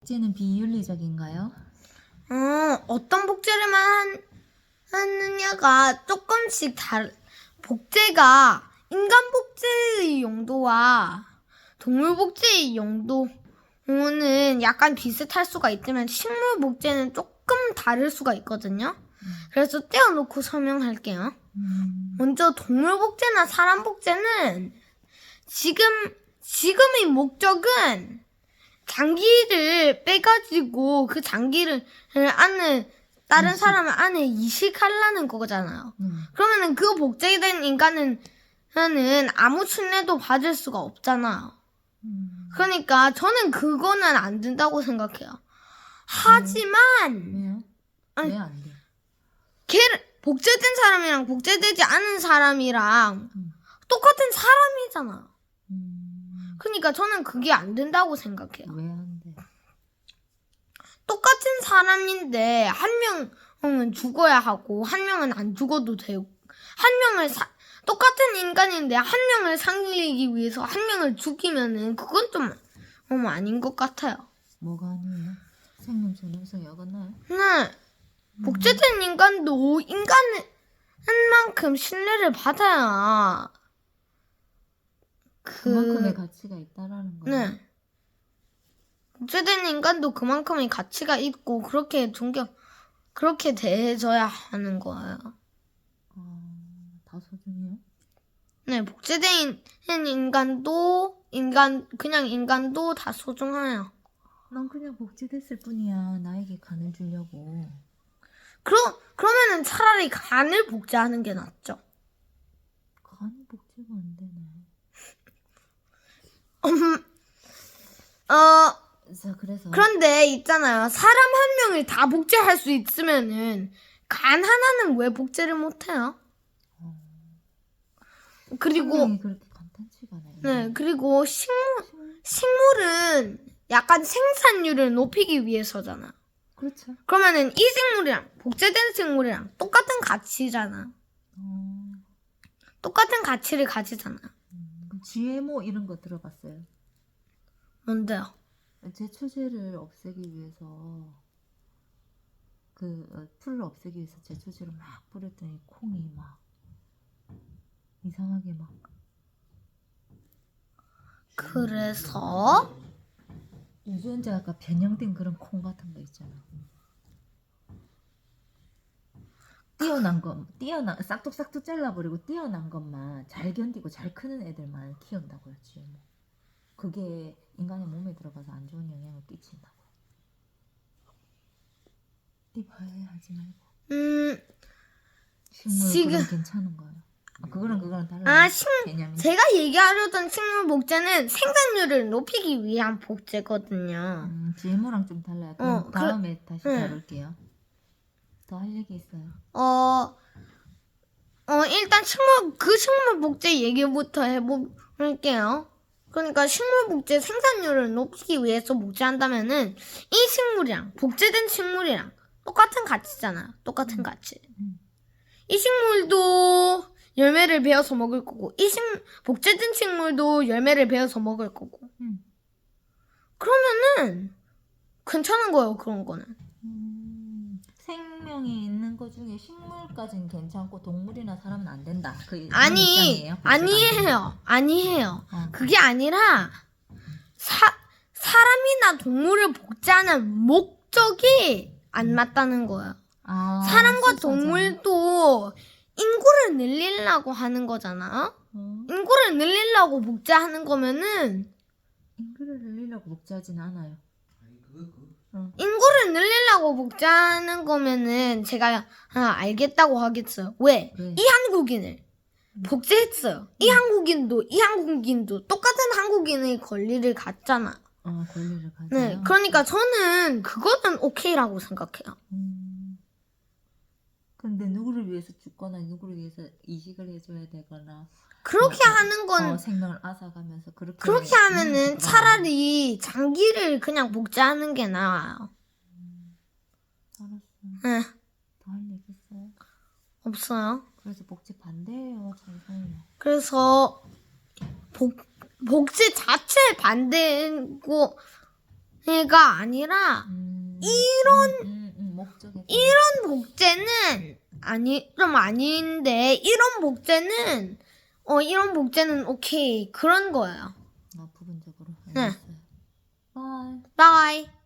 복제는 비윤리적인가요? 어, 어떤 복제를만 한- 하느냐가 조금씩 다르, 복제가 인간 복제의 용도와 동물 복제의 용도는 약간 비슷할 수가 있지만 식물 복제는 조금 다를 수가 있거든요. 그래서 떼어놓고 설명할게요. 음, 먼저 동물 복제나 사람 복제는 지금 지금의 목적은 장기를 빼가지고 그 장기를 안에 다른 이식. 사람 안에 이식하려는 거잖아요. 음, 그러면은 그 복제된 인간은 는 아무 친례도 받을 수가 없잖아요. 음. 그러니까 저는 그거는 안 된다고 생각해요. 하지만 왜요? 아니. 왜안 돼? 걔를 복제된 사람이랑 복제되지 않은 사람이랑 음. 똑같은 사람이잖아. 음, 그러니까 저는 그게 안 된다고 생각해요. 왜 안 돼? 똑같은 사람인데 한 명은 죽어야 하고 한 명은 안 죽어도 되고 한 명을 사, 똑같은 인간인데 한 명을 살리기 위해서 한 명을 죽이면은 그건 좀 너무 아닌 것 같아요. 뭐가 아니에요? 생명 존엄성이 어긋나요? 네. 복제된 인간도 인간은 만큼 신뢰를 받아야 그만큼의 그 가치가 있다라는 거예요. 네. 복제된 인간도 그만큼의 가치가 있고 그렇게 존경 그렇게 대해줘야 하는 거예요. 아, 다 소중해요? 네, 복제된 인간도 인간 그냥 인간도 다 소중해요. 난 그냥 복제됐을 뿐이야. 나에게 간을 주려고. 그럼 그러면은 차라리 간을 복제하는 게 낫죠. 간이 복제가 안 되네. 어 자, 그래서 그런데 있잖아요. 사람 한 명을 다 복제할 수 있으면은 간 하나는 왜 복제를 못해요? 어, 그리고 그렇게 않아요. 네 그리고 식물 식물은 약간 생산율을 높이기 위해서잖아. 그렇죠. 그러면은 이 식물이랑 복제된 식물이랑 똑같은 가치잖아. 어, 똑같은 가치를 가지잖아. GMO 이런 거 들어봤어요? 뭔데요? 제초제를 없애기 위해서 그 어, 풀을 없애기 위해서 제초제를 막 뿌렸더니 콩이 막 이상하게 막 그래서 유전자가 변형된 그런 콩 같은 거 있잖아. 뛰어난 것, 뛰어난 싹둑싹둑 잘라버리고 뛰어난 것만 잘 견디고 잘 크는 애들만 키운다고요, GMO. 그게 인간의 몸에 들어가서 안 좋은 영향을 끼친다고요. 띠바에 하지 말고 음, 식물 지금- 괜찮은 거예요. 아, 그거는 그거는 달라요. 아, 식, 개념이. 제가 얘기하려던 식물 복제는 생산율을 높이기 위한 복제거든요. 음, GMO랑 좀 달라요. 그럼 어, 그- 다음에 다시 응. 다룰게요. 더 할 얘기 있어요. 어, 어, 일단 식물, 그 식물 복제 얘기부터 해볼게요. 그러니까 식물 복제 생산율을 높이기 위해서 복제한다면은 이 식물이랑 복제된 식물이랑 똑같은 가치잖아요. 똑같은 가치. 음. 이 식물도 열매를 베어서 먹을 거고, 이 식, 복제된 식물도 열매를 베어서 먹을 거고. 음. 그러면은 괜찮은 거예요, 그런 거는. 음, 생명이 있는 것 중에 식물까지는 괜찮고 동물이나 사람은 안 된다. 그 이런 아니, 입장이에요? 아니에요. 아니에요. 어. 그게 아니라 사 사람이나 동물을 복제하는 목적이 안 맞다는 거예요. 아, 사람과 순서잖아. 동물도 인구를 늘리려고 하는 거잖아. 어, 인구를 늘리려고 복제하는 거면은 인구를 늘리려고 복제하진 않아요. 인구를 늘리 려고 복제하는 거면은 제가 아, 알겠다고 하겠어요. 왜? 왜? 이 한국인을 복제했어요. 이 한국인도 이 한국인도 똑같은 한국인의 권리를 갖잖아. 어, 권리를 가져요. 네, 그러니까 저는 그거는 오케이라고 생각해요. 음. 근데 누구를 위해서 죽거나 누구를 위해서 이식을 해줘야 되거나 그렇게 어, 하는 건 어, 생명을 앗아가면서 그렇게 그렇게 하면은 거구나. 차라리 장기를 그냥 복제하는 게 나아요. 알았어. 네, 더할 얘기 있어요? 없어요. 그래서 복제 반대예요, 잠시만요. 그래서 복 복제 자체에 반대고 가 아니라 음, 이런 음, 음, 음, 목적에 이런 복제는 아니 좀 아닌데 이런 복제는 어 이런 복제는 오케이 그런 거예요. 아 부분적으로 네. 알겠어요. 바이. 바이.